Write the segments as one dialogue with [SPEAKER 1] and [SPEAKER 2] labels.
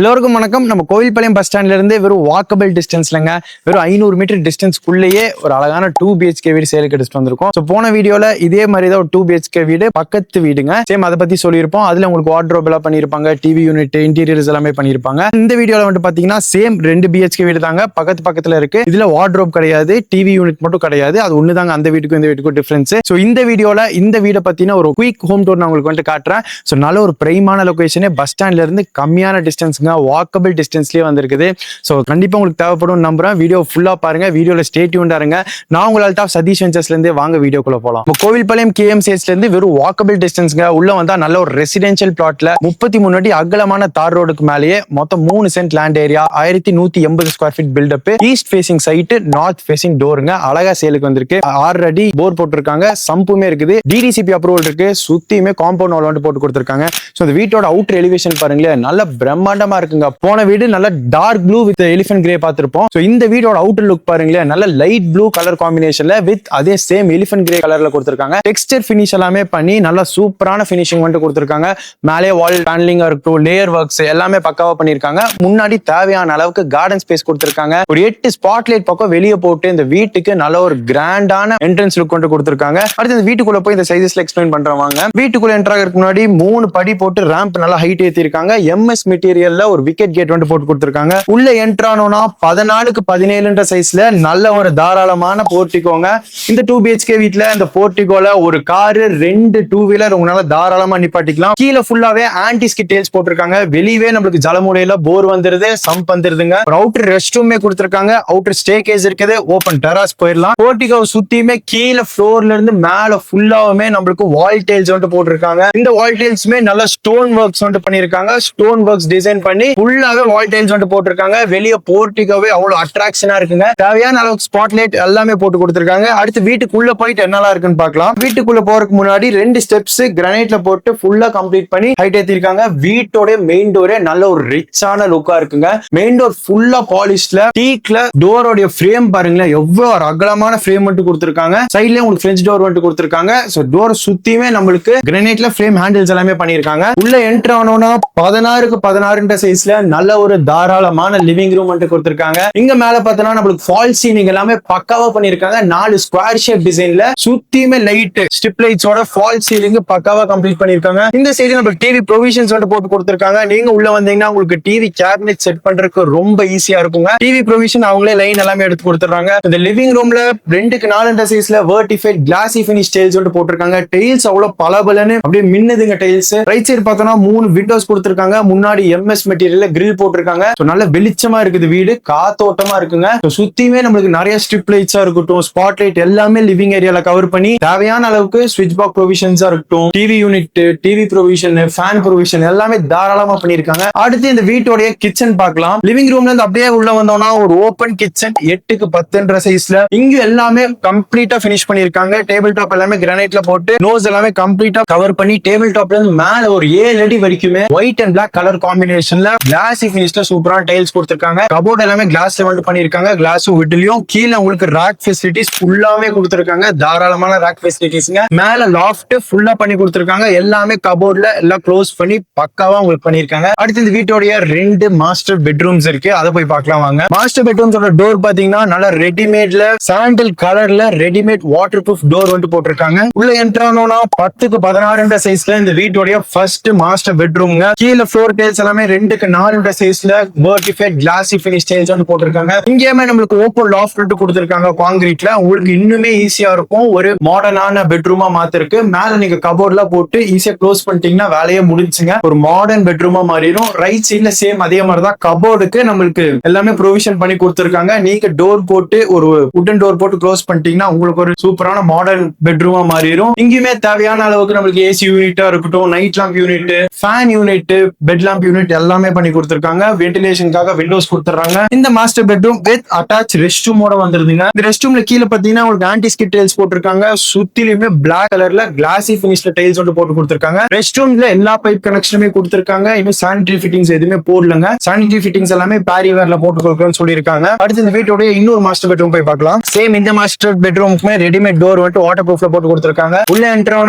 [SPEAKER 1] எல்லோருக்கும் வணக்கம். நம்ம கோவில்பாளையம் பஸ் ஸ்டாண்ட்ல இருந்து வெறும் வாக்கபிள் டிஸ்டன்ஸ்லங்க வெறும் ஐநூறு மீட்டர் டிஸ்டன்ஸ்க்குள்ளேயே ஒரு அழகான டூ பிஹெச்கே வீடு சேலுக்கு எடுத்துட்டு வந்திருக்கோம். ஸோ போன வீடியோல இதே மாதிரி தான் ஒரு டூ பிஹெச்கே வீடு பக்கத்து வீடுங்க. சேம் அதை பத்தி சொல்லியிருப்போம். அதுல உங்களுக்கு வார்ட்ரோப் எல்லாம் பண்ணியிருப்பாங்க டிவி யூனிட் இன்டீரியர்ஸ் எல்லாமே பண்ணியிருப்பாங்க. இந்த வீடியோல வந்து பாத்தீங்கன்னா சேம் ரெண்டு பிஹெச்கே வீடு தாங்க. பக்கத்து பக்கத்துல இருக்கு. இதுல வார்ட்ரோப் கிடையாது டிவி யூனிட் மட்டும் கிடையாது. அது ஒன்று தாங்க. அந்த வீட்டுக்கும் இந்த வீட்டுக்கும் டிஃபரன்ஸ் ஸோ இந்த வீடியோல இந்த வீடை பத்தின ஒரு குயிக் ஹோம் டூர் நான் உங்களுக்கு வந்துட்டு காட்டுறேன். ஸோ நல்ல ஒரு பிரைமான லொகேஷனே பஸ் ஸ்டாண்ட்ல இருந்து கம்மியான டிஸ்டன்ஸ்ங்க வாக்கபிள் டிஸ்டன்ஸ்லேயே வந்திருக்குது. ஸோ கண்டிப்பா உங்களுக்கு தேவைப்படும் நம்புறேன். வீடியோ ஃபுல்லா பாருங்க. வீடியோவில் ஸ்டே இருங்க. நான் உங்கள் அல்டாஃப் சதீஷ் வெஞ்சர்ஸ்லேருந்து வாங்க வீடியோக்குள்ள போகலாம் இப்போ கோவில்பாளையம் கேஎம்சிஎஸ்லேருந்து வெறும் வாக்கபிள் டிஸ்டன்ஸ்ங்க உள்ள வந்தால் நல்ல ஒரு ரெசிடென்ஷியல் பிளாட்ல முப்பத்தி மூணு அடி அகலமான தார் ரோடுக்கு மேலேயே மொத்தம் மூணு சென்ட் லேண்ட் ஏரியா ஆயிரத்தி நூற்றி எண்பது square feet built up east facing side north facing டோருங்க அழகா சேலுக்கு வந்திருக்கு. ஆறு அடி போர் போட்டிருக்காங்க. சம்புமே இருக்குது. டிடிசிபி அப்ரூவல் இருக்கு. சுத்தியுமே காம்பவுண்ட் வால் வந்து போட்டு கொடுத்துருக்காங்க. ஸோ இந்த வீட்டோட அவுட்டர் எலிவேஷன் பாருங்களேன். நல்ல பிரம்மாண்டமா இருக்குங்க. போன வீடு நல்ல dark blue with elephant grey பார்த்திருப்போம். ஸோ இந்த வீடோட அவுட்டர் லுக் பாருங்களேன் நல்ல லைட் ப்ளூ கலர் காம்பினேஷன்ல வித் அதே சேம் எலிஃபென்ட் கிரே கலர்ல கொடுத்துருக்காங்க. டெக்ஸ்டர் ஃபினிஷ் எல்லாமே பண்ணி நல்லா சூப்பரான ஃபினிஷிங் வந்துட்டு கொடுத்துருக்காங்க. மேலே வால் பேனலிங்கா இருக்கட்டும் லேயர் ஒர்க்ஸ் எல்லாமே பக்காவா பண்ணிருக்காங்க முன்னாடி தேவையான அளவுக்கு கார்டன் ஸ்பேஸ் கொடுத்துருக்காங்க. ஒரு எட்டு ஸ்பாட் லைட் பக்கம் வெளியே போட்டு இந்த வீட்டுக்கு நல்ல ஒரு கிராண்டான என்ட்ரன்ஸ் லுக் கொண்டு கொடுத்துருக்காங்க. அடுத்து இந்த வீட்டுக்குள்ள போய் இந்த சைஸஸ்ல எக்ஸ்பிளைன் பண்றவங்க வீட்டுக்குள்ள என்ட்ராகிறதுக்கு முன்னாடி மூணு படி போட்டு ரேம்ப் நல்லா ஹைட் ஏத்திருக்காங்க எம்எஸ் மெட்டீரியல்ல ஒரு விக்கெட் கேட் வந்து போட்டு கொடுத்துருக்காங்க. உள்ள என்ட்ரு ஆனோம்னா பதினாலுக்கு பதினேழுன்ற சைஸ்ல நல்ல ஒரு தாராளமான போர்ட்டிகோங்க இந்த டூ பிஹெச்கே வீட்ல இந்த போர்ட்டிகோல ஒரு காரு ரெண்டு டூ வீலர் உங்களால தாராளமா நிப்பாட்டிக்கலாம். கீழே ஃபுல்லாவே ஆன்டி ஸ்கிட் டேல்ஸ் போட்டிருக்காங்க. வெளியவே நம்மளுக்கு ஜலமுடையில போர் வந்துருது சம்ப் வந்துருதுங்க. அவுட்டர் ரெஸ்ட் ரூமே கொடுத்துருக்காங்க. அவுட்டர் ஸ்டே கேஸ் இருக்குது. ஓப்பன் டெராஸ் போயிடலாம். போர்ட்டிகோ சுத்தியுமே கீழே ஃப்ளோர்ல இருந்து மேல ஃபுல்லாவுமே நம்மளுக்கு வால் டேல்ஸ் வந்துட்டு போட்டிருக்காங்க. இந்த வால் டேல்ஸ்மே நல்ல ஸ்டோன் ஒர்க்ஸ் வந்துட்டு பண்ணிருக்காங்க ஸ்டோன் ஒர்க்ஸ் டிசைன் பண்ணி ஃபுல்லாவே வால் வால்டைன்ஸ் வந்துட்டு போட்டிருக்காங்க. வெளிய போர்ட்டிகோவே அவ்வளவு அட்ராக்ஷனா இருக்குங்க. தேவையான அளவுக்கு ஸ்பாட் லைட் எல்லாமே போட்டு கொடுத்துருக்காங்க. அடுத்து வீட்டுக்குள்ள போயிட்டு என்னலாம் இருக்குன்னு பார்க்கலாம். வீட்டுக்குள்ள போறதுக்கு முன்னாடி ரெண்டு ஸ்டெப்ஸ் கிரானைட்ல போட்டு ஃபுல்லா கம்ப்ளீட் பண்ணி ஹைட் ஏத்திருக்காங்க. வீட்டோட மெயின் டோரே நல்ல ஒரு ரிச்சான லுக்கா இருக்குங்க. மெயின் டோர் ஃபுல்லா பாலிஷ்ல டீக்ல டோரோடைய ஃப்ரேம் பாருங்களேன். எவ்வளவு அகலமான ஃப்ரேம் வந்துட்டு கொடுத்துருக்காங்க. சைட்ல உங்களுக்கு ஃப்ரெஞ்ச் டோர் வந்துட்டு கொடுத்துருக்காங்க. சோ டோர் சுத்தியுமே நம்மளுக்கு கிரானைட்ல ஃப்ரேம் ஹேண்டில்ஸ் எல்லாமே பண்ணிருக்காங்க உள்ள என்ட்ரு ஆனோம்னா பதினாறுக்கு பதினாறுன்ற சைஸ்ல நல்ல ஒரு தாராளமான லிவிங் ரூம் வந்து கொடுத்துருக்காங்க. இங்க மேல பார்த்தோம்னா நம்மளுக்கு ஃபால் சீலிங் எல்லாமே பக்காவா பண்ணிருக்காங்க நாலு ஸ்கொயர் ஷேப் டிசைன்ல சுத்தியுமே லைட் ஸ்ட்ரிப் லைட்ஸோட ஃபால் சீலிங் பக்காவா கம்ப்ளீட் பண்ணிருக்காங்க இந்த சைடு நம்மளுக்கு டிவி ப்ரொவிஷன்ஸ் வந்து போட்டு கொடுத்துருக்காங்க. நீங்க உள்ள வந்தீங்கன்னா உங்களுக்கு டிவி கேபினெட் செட் பண்றதுக்கு ரொம்ப ஈஸியா இருக்குங்க. டிவி ப்ரொவிஷன் அவங்களே லைன் எல்லாமே எடுத்து கொடுத்துறாங்க இந்த லிவிங் ரூம்ல ரெண்டுக்கு நாலு சைஸ்ல வேர்டிஃபைட் கிளாசி பினிஷ் டைல்ஸ் வந்து போட்டிருக்காங்க. டைல்ஸ் அவ்வளவு பளபளன்னு அப்படியே மின்னுதுங்க டைல்ஸ் ரைட் சைடு பார்த்தோம்னா மூணு விண்டோஸ் கொடுத்துருக்காங்க. முன்னாடி எம்எஸ் மெட்டீரியல்ல கிரில் போட்டிருக்காங்க. நல்ல வெளிச்சமா இருக்குது வீடு காத்தோட்டமா இருக்குங்க. சுத்தியுமே நம்மளுக்கு நிறைய ஸ்ட்ரிப் லைட்ஸா இருக்கட்டும் ஸ்பாட் லைட் எல்லாமே லிவிங் ஏரியால கவர் பண்ணி தேவையான அளவுக்கு ஸ்விட்ச் பாக் ப்ரொவிஷன்ஸா இருக்கட்டும் TV unit TV provision fan provision எல்லாமே தாராளமா பண்ணிருக்காங்க அடுத்து இந்த வீட்டோடைய கிச்சன் பார்க்கலாம். லிவிங் ரூம்ல இருந்து அப்படியே உள்ள வந்தோம்னா ஒரு ஓப்பன் கிச்சன் எட்டுக்கு பத்துன்ற சைஸ்ல இங்க எல்லாமே கம்ப்ளீட்டா ஃபினிஷ் பண்ணிருக்காங்க டேபிள் டாப் எல்லாமே கிரானைட்ல போட்டு நோஸ் எல்லாமே கம்ப்ளீட்டா கவர் பண்ணி டேபிள் டாப்ல இருந்து மேல ஒரு ஏழு அடி வரைக்குமே ஒயிட் அண்ட் பிளாக் கலர் டிசைன்ல கிளாஸ் பினிஷ்ல சூப்பரான டைல்ஸ் கொடுத்திருக்காங்க. கபோர்ட் எல்லாமே கிளாஸ் வந்து பண்ணிருக்காங்க கிளாஸும் விட்லயும் கீழே உங்களுக்கு ராக் ஃபெசிலிட்டிஸ் ஃபுல்லாவே கொடுத்திருக்காங்க. தாராளமான ராக் ஃபெசிலிட்டிஸ்ங்க மேல லாஃப்ட் ஃபுல்லா பண்ணி கொடுத்திருக்காங்க. எல்லாமே கபோர்ட்ல எல்லாம் க்ளோஸ் பண்ணி பக்காவா உங்களுக்கு பண்ணிருக்காங்க அடுத்து இந்த வீட்டோடைய ரெண்டு மாஸ்டர் பெட்ரூம்ஸ் இருக்கு. அதை போய் பார்க்கலாம் வாங்க. மாஸ்டர் பெட்ரூம்ஸோட டோர் பாத்தீங்கன்னா நல்லா ரெடிமேட்ல சாண்டில் கலர்ல ரெடிமேட் வாட்டர் ப்ரூஃப் டோர் வந்து போட்டிருக்காங்க. உள்ள என்ட்ரானோனா பத்துக்கு பதினாறுன்ற சைஸ்ல இந்த வீட்டோடைய ஃபர்ஸ்ட் மாஸ்டர் பெட்ரூம்ங்க கீழே ஃப்ளோர் டைல்ஸ் எல்லாமே ரெண்டு ரெண்டுக்கு நாலுன்ற சைஸ்ல வேர்டிஃபைட் கிளாசி பினிஷ் டைல்ஸ் வந்து போட்டிருக்காங்க. இங்கேயுமே நம்மளுக்கு ஓப்போ லாஃப்ட் கொடுத்துருக்காங்க காங்கிரீட்ல உங்களுக்கு இன்னுமே ஈஸியா இருக்கும். ஒரு மாடர்னான பெட்ரூமா மாத்திருக்கு மேல நீங்க கபோர்ட்லாம் போட்டு ஈஸியா க்ளோஸ் பண்ணிட்டீங்கன்னா வேலையே முடிஞ்சுங்க. ஒரு மாடர்ன் பெட்ரூமா மாறிடும். ரைட் சைட்ல சேம் அதே மாதிரி தான் கபோர்டுக்கு நம்மளுக்கு எல்லாமே ப்ரொவிஷன் பண்ணி கொடுத்துருக்காங்க. நீங்க டோர் போட்டு ஒரு உட்டன் டோர் போட்டு க்ளோஸ் பண்ணிட்டீங்கன்னா உங்களுக்கு ஒரு சூப்பரான மாடர்ன் பெட்ரூமா மாறிடும். இங்கேயுமே தேவையான அளவுக்கு நம்மளுக்கு ஏசி யூனிட்டா இருக்கட்டும் night lamp unit fan unit bed lamp unit எல்லாம் பண்ணி கொடுத்துருக்காங்க. வென்டிலேஷனுக்காக விண்டோஸ் கொடுத்துறாங்க இந்த master bedroom with attach rest ரூமோட வந்துருதுங்க இந்த ரெஸ்ட் ரூம்ல கீழே பாத்தீங்கன்னா உங்களுக்கு ஆன்டி ஸ்கிட் டைல்ஸ் போட்டிருக்காங்க. சுத்திலுமே பிளாக் கலர்ல கிளாசி பினிஷ்ல டைல்ஸ் வந்து போட்டு கொடுத்துருக்காங்க. ரெஸ்ட் ரூம்ல எல்லா பைப் கனெக்ஷனுமே கொடுத்துருக்காங்க. இன்னும் சானிட்டரி ஃபிட்டிங்ஸ் எதுவுமே போடலங்க. சானிட்டரி ஃபிட்டிங்ஸ் எல்லாமே பேரிவேர்ல போட்டு கொடுக்கணும்னு சொல்லியிருக்காங்க. அடுத்து இந்த வீட்டோட இன்னொரு மாஸ்டர் பெட்ரூம் போய் பார்க்கலாம். சேம் இந்த மாஸ்டர் பெட்ரூமுக்குமே ரெடிமேட் டோர் வந்துட்டு வாட்டர் ப்ரூஃப்ல போட்டு கொடுத்துருக்காங்க. உள்ள என்ட்ரு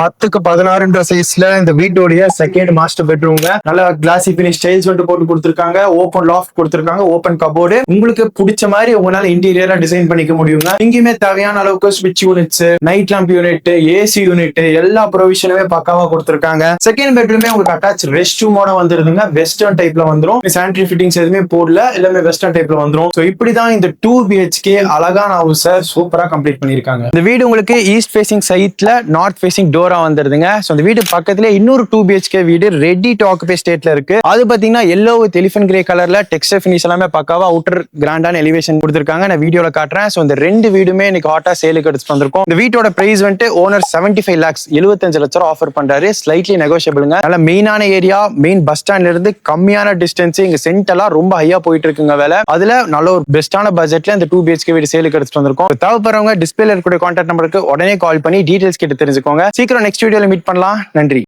[SPEAKER 1] பத்துக்கு பதினாறுன்ற சைஸ்ல இந்த வீட்டோடைய செகண்ட் மாஸ்டர் பெட்ரூம்ங்க நல்ல கிளாசி பினிஷ் ஸ்டைல்ஸ் வந்து போட்டு கொடுத்துருக்காங்க. ஓப்பன் லாஃப்ட் கொடுத்துருக்காங்க. ஓப்பன் கபோர்டு உங்களுக்கு பிடிச்ச மாதிரி உங்களால இன்டீரியரா டிசைன் பண்ணிக்க முடியுங்க. இங்கேயுமே தேவையான அளவுக்கு ஸ்விட்ச் units night lamp unit AC unit எல்லா ப்ரொவிஷனுமே பக்காவா கொடுத்துருக்காங்க. செகண்ட் பெட்ரூமே உங்களுக்கு அட்டாச் ரெஸ்ட் ரூமோட வந்துருதுங்க. வெஸ்டர்ன் டைப்ல வந்துரும். சானிட்டரி ஃபிட்டிங்ஸ் எதுவுமே போடல. எல்லாமே வெஸ்டர்ன் டைப்ல வந்துரும். ஸோ இப்படிதான் இந்த டூ பிஹெச்கே அழகான ஹவுஸ சூப்பரா கம்ப்ளீட் பண்ணிருக்காங்க இந்த வீடு உங்களுக்கு ஈஸ்ட் ஃபேசிங் சைட்ல நார்த் ஃபேசிங் டோரா வந்துருதுங்க. ஸோ இந்த வீடு பக்கத்துல இன்னொரு டூ பிஹெச்கே வீடு ரெடி டு ஆக்குபை ஸ்டேட்ல இருக்கு. அது பார்த்தீங்கன்னா எல்லோ வித் எலிஃபன் கிரே கலர்ல டெக்ஸ்டர் ஃபினிஷ் எல்லாமே பக்காவா அவுட்டர் கிராண்டான எலிவேஷன் கொடுத்துருக்காங்க. நான் வீடியோல காட்டுறேன். ஸோ இந்த ரெண்டு வீடுமே இன்னைக்கு ஹாட்டா சேலுக்கு எடுத்து வந்திருக்கோம். இந்த வீட்டோட பிரைஸ் வந்துட்டு ஓனர் செவன்டி ஃபைவ் லேக்ஸ் எழுபத்தஞ்சு லட்சம் ரூபா ஆஃபர் பண்றாரு. ஸ்லைட்லி நெகோஷியபிளுங்க நல்ல மெயினான ஏரியா மெயின் பஸ் ஸ்டாண்ட்ல இருந்து கம்மியான டிஸ்டன்ஸ் இங்க சென்ட் எல்லாம் ரொம்ப ஹையா போயிட்டு இருக்குங்க வேலை. அதுல நல்ல ஒரு பெஸ்டான பட்ஜெட்ல இந்த டூ பிஹெச்கே வீடு சேலுக்கு எடுத்துட்டு வந்திருக்கோம். தேவைப்படுறவங்க டிஸ்பிளேல இருக்கக்கூடிய கான்டாக்ட் நம்பருக்கு உடனே கால் பண்ணி டீடைல்ஸ் கேட்டு தெரிஞ்சுக்கோங்க. சீக்கிரம் நெக்ஸ்ட் வீடியோல மீட் பண்ணலாம். நன்றி.